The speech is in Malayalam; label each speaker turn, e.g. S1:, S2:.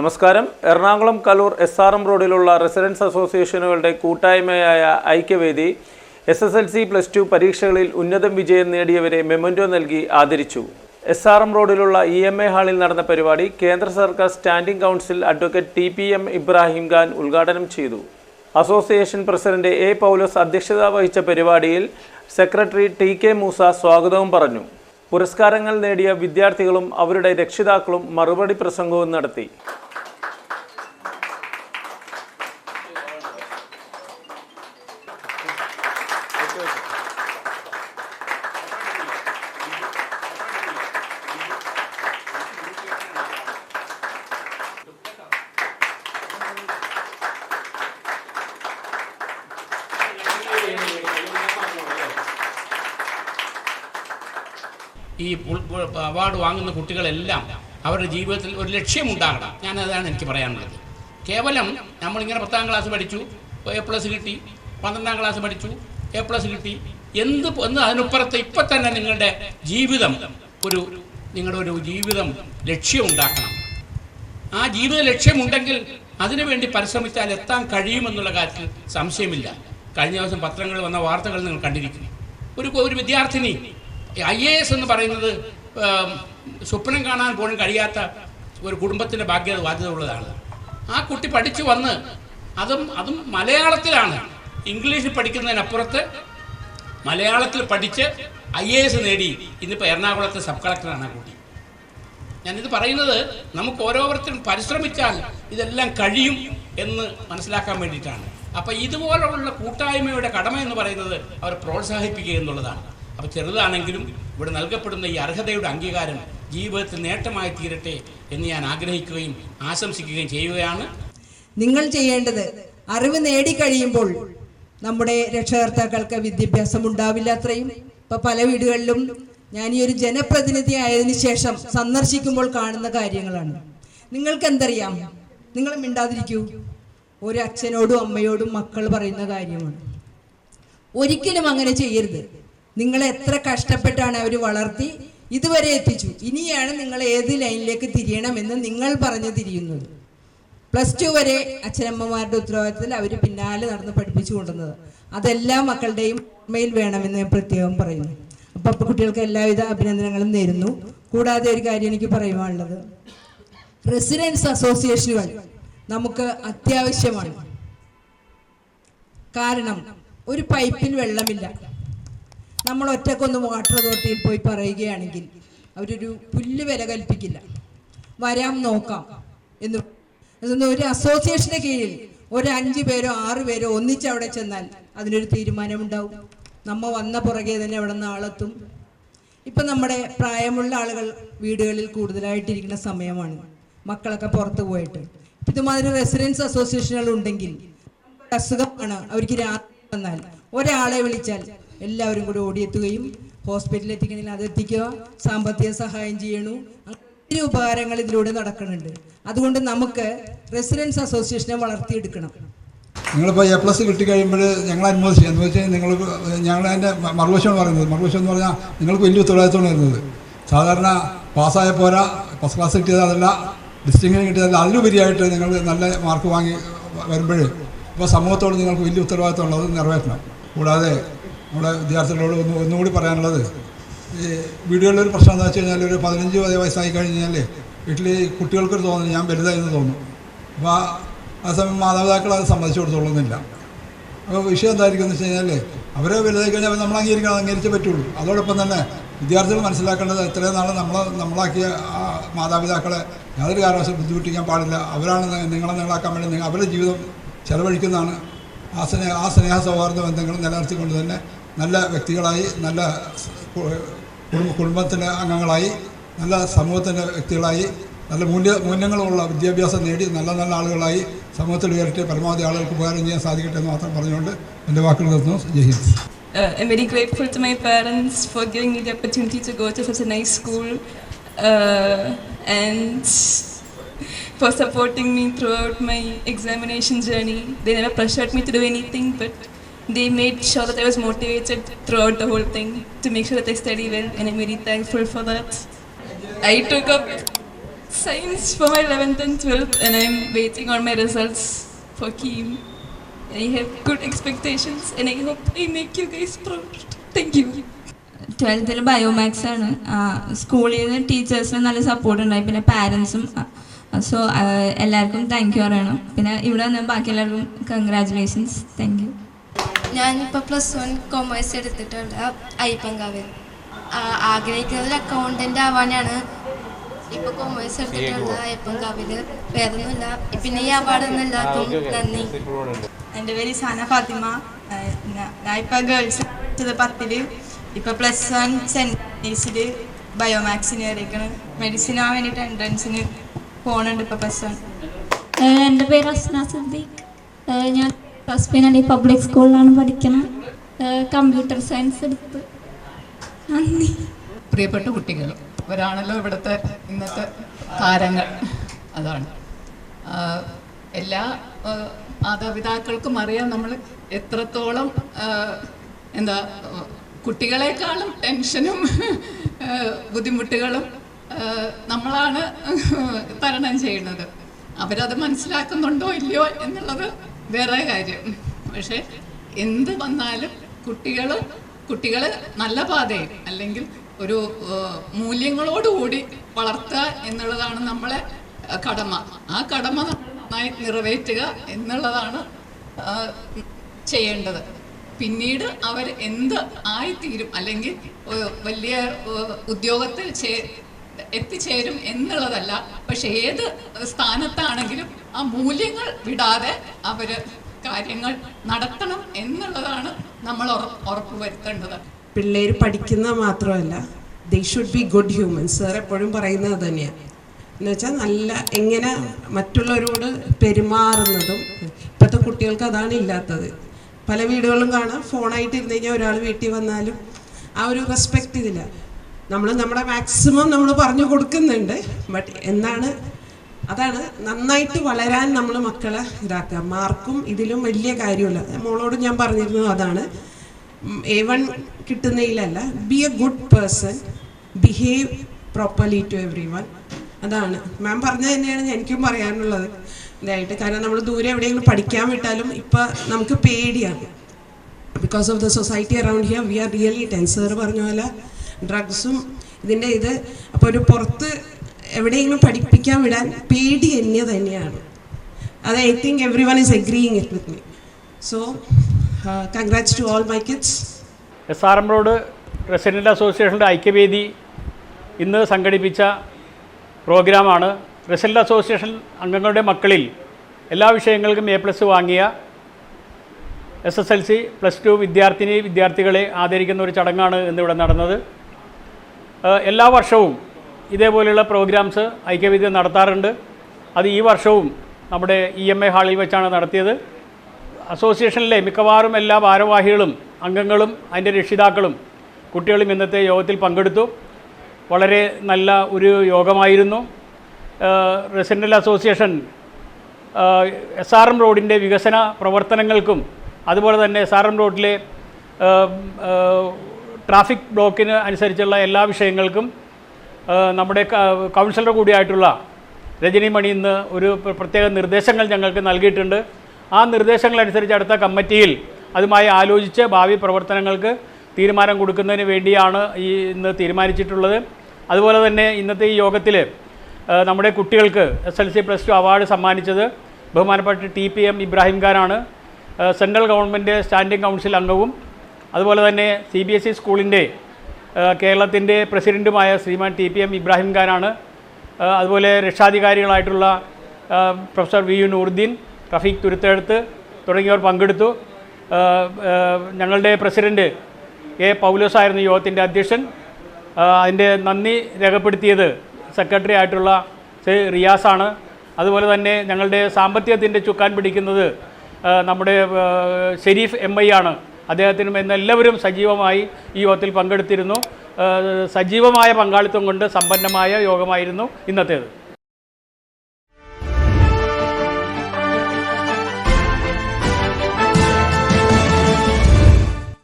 S1: നമസ്കാരം. Ernakulam Kaloor S R M റോഡിലുള്ള റെസിഡൻസ് അസോസിയേഷനുകളുടെ കൂട്ടായ്മയായ Aikyavedi S S L C plus two പരീക്ഷകളിൽ ഉന്നതം വിജയം നേടിയവരെ മെമന്റോ നൽകി ആദരിച്ചു. എസ് ആർ എം റോഡിലുള്ള ഇ എം എ ഹാളിൽ നടന്ന പരിപാടി കേന്ദ്ര സർക്കാർ standing council advocate T P M Ibrahim Khan ഉദ്ഘാടനം ചെയ്തു. അസോസിയേഷൻ പ്രസിഡന്റ് എ പൗലോസ് അധ്യക്ഷത വഹിച്ച പരിപാടിയിൽ സെക്രട്ടറി ടി കെ മൂസ സ്വാഗതവും പറഞ്ഞു. പുരസ്കാരങ്ങൾ നേടിയ വിദ്യാർത്ഥികളും അവരുടെ രക്ഷിതാക്കളും മറുപടി പ്രസംഗവും നടത്തി.
S2: ഈ അവാർഡ് വാങ്ങുന്ന കുട്ടികളെല്ലാം അവരുടെ ജീവിതത്തിൽ ഒരു ലക്ഷ്യമുണ്ടാകണം. ഞാൻ അതാണ് എനിക്ക് പറയാനുള്ളത്. കേവലം നമ്മളിങ്ങനെ പത്താം ക്ലാസ് പഠിച്ചു എ പ്ലസ് കിട്ടി പന്ത്രണ്ടാം ക്ലാസ് പഠിച്ചു എ പ്ലസ് കിട്ടി. എന്ത് എന്ന് അതിനപ്പുറത്ത് ഇപ്പം തന്നെ നിങ്ങളുടെ ജീവിതം ഒരു നിങ്ങളുടെ ഒരു ജീവിതം ലക്ഷ്യമുണ്ടാക്കണം. ആ ജീവിത ലക്ഷ്യമുണ്ടെങ്കിൽ അതിനുവേണ്ടി പരിശ്രമിച്ചാൽ എത്താൻ കഴിയുമെന്നുള്ള കാര്യത്തിൽ സംശയമില്ല. കഴിഞ്ഞ ദിവസം പത്രങ്ങളിൽ വന്ന വാർത്തകൾ നിങ്ങൾ കണ്ടിരിക്കുന്നു. ഒരു ഒരു വിദ്യാർത്ഥിനി ഐ എ എസ് എന്ന് പറയുന്നത് സ്വപ്നം കാണാൻ പോലും കഴിയാത്ത ഒരു കുടുംബത്തിന്റെ ഭാഗ്യ ബാധ്യത ഉള്ളതാണ് ആ കുട്ടി പഠിച്ചു വന്ന് അതും അതും മലയാളത്തിലാണ്. ഇംഗ്ലീഷിൽ പഠിക്കുന്നതിനപ്പുറത്ത് മലയാളത്തിൽ പഠിച്ച് ഐ എ എസ് നേടി. ഇന്നിപ്പോൾ എറണാകുളത്തെ സബ് കളക്ടറാണ് ആ കുട്ടി. ഞാനിത് പറയുന്നത് നമുക്ക് ഓരോരുത്തരും പരിശ്രമിച്ചാൽ ഇതെല്ലാം കഴിയും എന്ന് മനസ്സിലാക്കാൻ വേണ്ടിയിട്ടാണ്. അപ്പോൾ ഇതുപോലുള്ള കൂട്ടായ്മയുടെ കടമ എന്ന് പറയുന്നത് അവരെ പ്രോത്സാഹിപ്പിക്കുക എന്നുള്ളതാണ്. അപ്പോൾ ചെറുതാണെങ്കിലും ഇവിടെ നൽകപ്പെടുന്ന ഈ അർഹതയുടെ അംഗീകാരം ജീവിതത്തിൽ നേട്ടമായി തീരട്ടെ എന്ന് ഞാൻ ആഗ്രഹിക്കുകയും ആശംസിക്കുകയും ചെയ്യുകയാണ്.
S3: നിങ്ങൾ ചെയ്യേണ്ടത് അറിവ് നേടിക്കഴിയുമ്പോൾ നമ്മുടെ രക്ഷകർത്താക്കൾക്ക് വിദ്യാഭ്യാസം ഉണ്ടാവില്ല അത്രയും. ഇപ്പൊ പല വീടുകളിലും ഞാൻ ഈ ഒരു ജനപ്രതിനിധി ആയതിനു ശേഷം സന്ദർശിക്കുമ്പോൾ കാണുന്ന കാര്യങ്ങളാണ്. നിങ്ങൾക്ക് എന്തറിയാം നിങ്ങൾ മിണ്ടാതിരിക്കൂ. ഒരു അച്ഛനോടും അമ്മയോടും മക്കൾ പറയുന്ന കാര്യമാണ്. ഒരിക്കലും അങ്ങനെ ചെയ്യരുത്. നിങ്ങൾ എത്ര കഷ്ടപ്പെട്ടാണ് അവർ വളർത്തി ഇതുവരെ എത്തിച്ചു. ഇനിയാണ് നിങ്ങൾ ഏത് ലൈനിലേക്ക് തിരിയണമെന്ന് നിങ്ങൾ പറഞ്ഞു തിരിയുന്നത്. പ്ലസ് ടു വരെ അച്ഛനമ്മമാരുടെ ഉത്തരവാദിത്തത്തിൽ അവർ പിന്നാലെ നടന്ന് പഠിപ്പിച്ചു കൊണ്ടുവന്നത്. അതെല്ലാ മക്കളുടെയും ഓർമ്മയിൽ വേണമെന്ന് ഞാൻ പ്രത്യേകം പറയുന്നു. അപ്പം കുട്ടികൾക്ക് എല്ലാവിധ അഭിനന്ദനങ്ങളും നേരുന്നു. കൂടാതെ ഒരു കാര്യം എനിക്ക് പറയുവാനുള്ളത്. റെസിഡൻസ് അസോസിയേഷനുകൾ നമുക്ക് അത്യാവശ്യമാണ്. കാരണം ഒരു പൈപ്പിൽ വെള്ളമില്ല. നമ്മൾ ഒറ്റക്കൊന്ന് വാട്ടർ അതോറിറ്റിയിൽ പോയി പറയുകയാണെങ്കിൽ അവരൊരു പുല്ല് വില കൽപ്പിക്കില്ല. വരാം നോക്കാം എന്ന്. ഒരു അസോസിയേഷന് കീഴിൽ ഒരു അഞ്ച് പേരോ ആറ് പേരോ ഒന്നിച്ച് അവിടെ ചെന്നാൽ അതിനൊരു തീരുമാനമുണ്ടാവും. നമ്മ വന്ന പുറകെ തന്നെ അവിടെ നിന്ന് ആളെത്തും. ഇപ്പം നമ്മുടെ പ്രായമുള്ള ആളുകൾ വീടുകളിൽ കൂടുതലായിട്ടിരിക്കുന്ന സമയമാണ്. മക്കളൊക്കെ പുറത്ത് പോയിട്ട്. ഇതുമാതിരി റെസിഡൻസ് അസോസിയേഷനുകൾ ഉണ്ടെങ്കിൽ അസുഖമാണ്. അവർക്ക് രാത്രി വന്നാൽ ഒരാളെ വിളിച്ചാൽ എല്ലാവരും കൂടി ഓടിയെത്തുകയും ഹോസ്പിറ്റലിൽ എത്തിക്കണമെങ്കിൽ അതെത്തിക്കുക സാമ്പത്തിക സഹായം ചെയ്യണു. ഒത്തിരി ഉപകാരങ്ങൾ ഇതിലൂടെ നടക്കുന്നുണ്ട്. അതുകൊണ്ട് നമുക്ക് റെസിഡൻസ് അസോസിയേഷനെ വളർത്തിയെടുക്കണം.
S4: നിങ്ങളിപ്പോൾ എ പ്ലസ് കിട്ടിക്കഴിയുമ്പോൾ ഞങ്ങൾ അനുമോദിച്ചു വെച്ചാൽ നിങ്ങൾ ഞങ്ങൾ അതിന്റെ മറുവശമാണ് പറയുന്നത്. മറുവശം എന്ന് പറഞ്ഞാൽ നിങ്ങൾക്ക് വലിയ ഉത്തരവാദിത്തമാണ് വരുന്നത്. സാധാരണ പാസ്സായ പോരാ ഫസ്റ്റ് ക്ലാസ് കിട്ടിയത് അതല്ല ഡിസ്റ്റിങ്ഷൻ കിട്ടിയതല്ല. അതിലുപരിയായിട്ട് നിങ്ങൾ നല്ല മാർക്ക് വാങ്ങി വരുമ്പോൾ ഇപ്പോൾ സമൂഹത്തോട് നിങ്ങൾക്ക് വലിയ ഉത്തരവാദിത്തമുള്ളത് നിറവേറ്റണം. കൂടാതെ നമ്മുടെ വിദ്യാർത്ഥികളോട് ഒന്ന് ഒന്നുകൂടി പറയാനുള്ളത്. ഈ വീടുകളിലൊരു പ്രശ്നം എന്താ വെച്ച് കഴിഞ്ഞാൽ ഒരു പതിനഞ്ച് വയസ്സായി കഴിഞ്ഞാൽ വീട്ടിൽ കുട്ടികൾക്കൊരു തോന്നുന്നു ഞാൻ വലുതായിരുന്നു തോന്നും. അപ്പോൾ ആ- സമയം മാതാപിതാക്കൾ അത് സമ്മതിച്ചു കൊടുത്തോളുന്നില്ല അപ്പോൾ വിഷയം എന്തായിരിക്കും എന്ന് വെച്ച് കഴിഞ്ഞാൽ അവരെ വലുതായി കഴിഞ്ഞാൽ നമ്മൾ അംഗീകരിക്കണം അംഗീകരിച്ചേ പറ്റുള്ളൂ. അതോടൊപ്പം തന്നെ വിദ്യാർത്ഥികൾ മനസ്സിലാക്കേണ്ടത് എത്രയും നാൾ നമ്മൾ നമ്മളാക്കിയ ആ മാതാപിതാക്കളെ യാതൊരു കാരണവശാലും ബുദ്ധിമുട്ടിക്കാൻ പാടില്ല. അവരാണ് നിങ്ങളെ നിങ്ങളാക്കാൻ വേണ്ടി അവരുടെ ജീവിതം ചെലവഴിക്കുന്നതാണ് ആ സ്നേഹ ആ സ്നേഹ സൗഹാർദ്ദ ബന്ധങ്ങൾ നിലനിർത്തിക്കൊണ്ട് തന്നെ നല്ല വ്യക്തികളായി നല്ല കുടുംബ കുടുംബത്തിന്റെ അംഗങ്ങളായി നല്ല സമൂഹത്തിന്റെ വ്യക്തികളായി നല്ല മൂല്യ മൂല്യങ്ങളുള്ള വിദ്യാഭ്യാസം നേടി നല്ല നല്ല ആളുകളായി സമൂഹത്തിൽ ഉയർത്തി പരമാവധി ആളുകൾക്ക് ഉപകാരം ചെയ്യാൻ സാധിക്കട്ടെ എന്ന് മാത്രം പറഞ്ഞുകൊണ്ട് എന്റെ വാക്കുകൾ നിർത്തുന്നു ജയ്
S5: Uh, I'm very grateful to my parents for giving me the opportunity to go to such a nice school uh, and for supporting me throughout my examination journey. They never pressured me to do anything, but they made sure that I was motivated throughout the whole thing to make sure that I study well, and I'm very thankful for that. I took up science for my 11th and 12th, and I'm waiting on my results for KEEM. I have good expectations, and I hope I make you guys proud. Thank you.
S6: ട്വൽത്തിൽ ബയോമാക്സ് ആണ് സ്കൂളിൽ നിന്ന് ടീച്ചേഴ്സിന് നല്ല സപ്പോർട്ട് ഉണ്ടായി പിന്നെ പാരൻസും സോ എല്ലാവർക്കും താങ്ക് യു പറയണം പിന്നെ ഇവിടെ വന്ന ബാക്കി എല്ലാവർക്കും കൺഗ്രാറ്റുലേഷൻസ് താങ്ക് യു
S7: ഞാനിപ്പോൾ പ്ലസ് വൺ കൊമേഴ്സ് എടുത്തിട്ടുണ്ട് അയ്യപ്പൻകാവിൽ ആഗ്രഹിക്കുന്നത് ഒരു അക്കൗണ്ടന്റ് ആവാനാണ് ഇപ്പോൾ കൊമേഴ്സ് എടുത്തിട്ടുള്ള അയ്യപ്പൻകാവിൽ വേറൊന്നുമില്ല. പിന്നെ ഈ അവാർഡ് എല്ലാവർക്കും നന്ദി.
S8: എന്റെ പേര് സാന ഫാത്തിമ. ഞാൻ ഇപ്പോൾ ഗേൾസ് പത്തിൽ ഇപ്പോൾ പ്ലസ് വൺ സെന്റേഴ്സിൽ ബയോമാക്സിന് കയറിയിരിക്കണ് മെഡിസിൻ ആവാൻ വേണ്ടിയിട്ട് എൻട്രൻസിന് പോകണുണ്ട് ഇപ്പോൾ പ്ലസ് വൺ
S6: എന്റെ പേര് അസ്ന സിദ്ദീഖ്. ഞാൻ ഹസ്ബൻഡ് പബ്ലിക് സ്കൂളിലാണ് പഠിക്കുന്നത് കമ്പ്യൂട്ടർ സയൻസ് എടുത്ത്. നന്ദി.
S9: പ്രിയപ്പെട്ട കുട്ടികൾ ഇവരാണല്ലോ ഇവിടുത്തെ ഇന്നത്തെ താരങ്ങൾ. അതാണ്. എല്ലാ മാതാപിതാക്കൾക്കും അറിയാം നമ്മൾ എത്രത്തോളം എന്താ കുട്ടികളെക്കാളും ടെൻഷനും ബുദ്ധിമുട്ടുകളും നമ്മളാണ് തരണം ചെയ്യുന്നത്. അവരത് മനസ്സിലാക്കുന്നുണ്ടോ ഇല്ലയോ എന്നുള്ളത് വേറെ കാര്യം. പക്ഷെ എന്ത് വന്നാലും കുട്ടികൾ കുട്ടികൾ നല്ല പാതയിൽ അല്ലെങ്കിൽ ഒരു മൂല്യങ്ങളോടുകൂടി വളർത്തുക എന്നുള്ളതാണ് നമ്മളെ കടമ. ആ കടമ നന്നായി നിറവേറ്റുക എന്നുള്ളതാണ് ചെയ്യേണ്ടത്. പിന്നീട് അവർ എന്ത് ആയിത്തീരും അല്ലെങ്കിൽ വലിയ ഉദ്യോഗത്തിൽ എത്തിച്ചേരും എന്നുള്ളതല്ല. പക്ഷെ ഏത് സ്ഥാനത്താണെങ്കിലും ആ മൂല്യങ്ങൾ വിടാതെ അവർ കാര്യങ്ങൾ നടത്തണം എന്നുള്ളതാണ് നമ്മൾ ഉറപ്പ് ഉറപ്പുവരുത്തേണ്ടത്
S10: പിള്ളേർ പഠിക്കുന്നത് മാത്രമല്ല they should be good humans sir എപ്പോഴും പറയുന്നത് തന്നെയാണ് എന്നുവെച്ചാൽ നല്ല എങ്ങനെ മറ്റുള്ളവരോട് പെരുമാറുന്നതും ഇപ്പോഴത്തെ കുട്ടികൾക്ക് അതാണ് ഇല്ലാത്തത്. പല വീടുകളും കാണാം ഫോണായിട്ട് ഇരുന്ന് കഴിഞ്ഞാൽ ഒരാൾ വീട്ടിൽ വന്നാലും ആ ഒരു റെസ്പെക്റ്റ് ഇതില്ല. നമ്മൾ നമ്മുടെ മാക്സിമം നമ്മൾ പറഞ്ഞു കൊടുക്കുന്നുണ്ട്. ബട്ട് എന്താണ് അതാണ് നന്നായിട്ട് വളരാൻ നമ്മൾ മക്കളെ ഇതാക്കുക. മാർക്കും ഇതിലും വലിയ കാര്യമില്ല. മോളോട് ഞാൻ പറഞ്ഞിരുന്നത് അതാണ്. A one കിട്ടുന്നതിലല്ല be a good person behave properly to every one അതാണ്. മാം പറഞ്ഞത് തന്നെയാണ് എനിക്കും പറയാനുള്ളത്. ഇതായിട്ട്. കാരണം നമ്മൾ ദൂരെ എവിടെയെങ്കിലും പഠിക്കാൻ വിട്ടാലും ഇപ്പം നമുക്ക് പേടിയാണ്. Because of the society around here we are really tensed പറഞ്ഞ പോലെ ഡ്രഗ്സും ഇതിന്റെ ഇത്. അപ്പോൾ ഒരു പുറത്ത് എവിടെയെങ്കിലും പഠിപ്പിക്കാൻ വിടാൻ പേടി എന്നെ തന്നെയാണ്. അത് I think every one is agreeing it with me so congrats to all my kids
S1: S R M road resident അസോസിയേഷന്റെ ഐക്യവേദി ഇന്ന് സംഘടിപ്പിച്ച പ്രോഗ്രാമാണ്. റെസിഡന്റ് അസോസിയേഷൻ അംഗങ്ങളുടെ മക്കളിൽ എല്ലാ വിഷയങ്ങൾക്കും എ പ്ലസ് വാങ്ങിയ S S L C plus two വിദ്യാർത്ഥിനി വിദ്യാർത്ഥികളെ ആദരിക്കുന്ന ഒരു ചടങ്ങാണ് ഇന്നിവിടെ നടന്നത്. എല്ലാ വർഷവും ഇതേപോലെയുള്ള പ്രോഗ്രാംസ് ഐക്യവേദി നടത്താറുണ്ട്. അത് ഈ വർഷവും നമ്മുടെ ഇ എം എ ഹാളിൽ വെച്ചാണ് നടത്തിയത്. അസോസിയേഷനിലെ മിക്കവാറും എല്ലാ ഭാരവാഹികളും അംഗങ്ങളും അതിന്റെ രക്ഷിതാക്കളും കുട്ടികളും ഇന്നത്തെ യോഗത്തിൽ പങ്കെടുത്തു. വളരെ നല്ല ഒരു യോഗമായിരുന്നു. Residential association S R M റോഡിന്റെ വികസന പ്രവർത്തനങ്ങൾക്കും അതുപോലെ തന്നെ എസ് ആർ എം റോഡിലെ ട്രാഫിക് ബ്ലോക്കിന് അനുസരിച്ചുള്ള എല്ലാ വിഷയങ്ങൾക്കും നമ്മുടെ കൗൺസിലർ കൂടിയായിട്ടുള്ള രജനി മണി ഇന്ന് ഒരു പ്രത്യേക നിർദ്ദേശങ്ങൾ ഞങ്ങൾക്ക് നൽകിയിട്ടുണ്ട്. ആ നിർദ്ദേശങ്ങൾ അനുസരിച്ച് അടുത്ത കമ്മിറ്റിയിൽ അതുമായി ആലോചിച്ച് ഭാവി പ്രവർത്തനങ്ങൾക്ക് തീരുമാനം കൊടുക്കുന്നതിന് വേണ്ടിയാണ് ഈ ഇന്ന് തീരുമാനിച്ചിട്ടുള്ളത്. അതുപോലെ തന്നെ ഇന്നത്തെ ഈ യോഗത്തിൽ നമ്മുടെ കുട്ടികൾക്ക് S L C plus two award സമ്മാനിച്ചത് ബഹുമാനപ്പെട്ട ടി പി എം ഇബ്രാഹിം ഖാനാണ് സെൻട്രൽ ഗവൺമെന്റ് സ്റ്റാൻഡിംഗ് കൗൺസിൽ അംഗവും അതുപോലെ തന്നെ സി ബി എസ് ഇ സ്കൂളിന്റെ കേരളത്തിന്റെ പ്രസിഡന്റുമായ ശ്രീമാൻ ടി പി എം ഇബ്രാഹിം ഖാനാണ്. അതുപോലെ രക്ഷാധികാരികളായിട്ടുള്ള professor V U Nooruddeen Rafeeq Thuruthezhuthu തുടങ്ങിയവർ പങ്കെടുത്തു. ഞങ്ങളുടെ പ്രസിഡന്റ് എ പൗലോസ് ആയിരുന്നു യോഗത്തിന്റെ അധ്യക്ഷൻ. അതിന്റെ നന്ദി രേഖപ്പെടുത്തിയത് സെക്രട്ടറി ആയിട്ടുള്ള ശ്രീ റിയാസാണ് അതുപോലെ തന്നെ ഞങ്ങളുടെ സാമ്പത്തികത്തിന്റെ ചുക്കാൻ പിടിക്കുന്നത് നമ്മുടെ ഷെരീഫ് എം ഐ ആണ്. അദ്ദേഹത്തിനും എന്നെല്ലാവരും സജീവമായി ഈ യോഗത്തിൽ പങ്കെടുത്തിരുന്നു. സജീവമായ പങ്കാളിത്തം കൊണ്ട് സമ്പന്നമായ യോഗമായിരുന്നു ഇന്നത്തേത്.